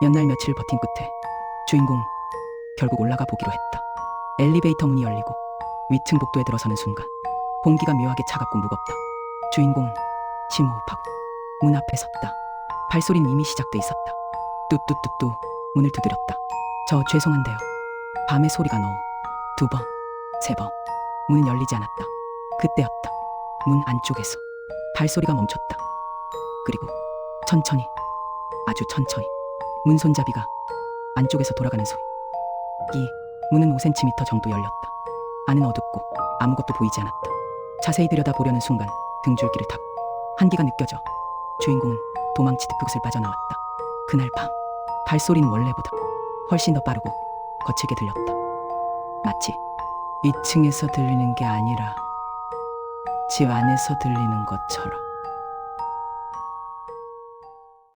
몇날 며칠 버틴 끝에 주인공 결국 올라가 보기로 했다. 엘리베이터 문이 열리고 위층 복도에 들어서는 순간 공기가 묘하게 차갑고 무겁다. 주인공 심호흡하고 문 앞에 섰다. 발소리는 이미 시작돼 있었다. 뚜뚜뚜뚜 문을 두드렸다. 저 죄송한데요. 밤에 소리가 너무 두 번, 세 번. 문은 열리지 않았다. 그때였다. 문 안쪽에서 발소리가 멈췄다. 그리고 천천히, 아주 천천히 문 손잡이가 안쪽에서 돌아가는 소리. 이 문은 5cm 정도 열렸다. 안은 어둡고 아무것도 보이지 않았다. 자세히 들여다보려는 순간 등줄기를 타고 한기가 느껴져 주인공은 도망치듯 그곳을 빠져나왔다. 그날 밤 발소리는 원래보다 훨씬 더 빠르고 거칠게 들렸다. 마치 2층에서 들리는 게 아니라 집 안에서 들리는 것처럼.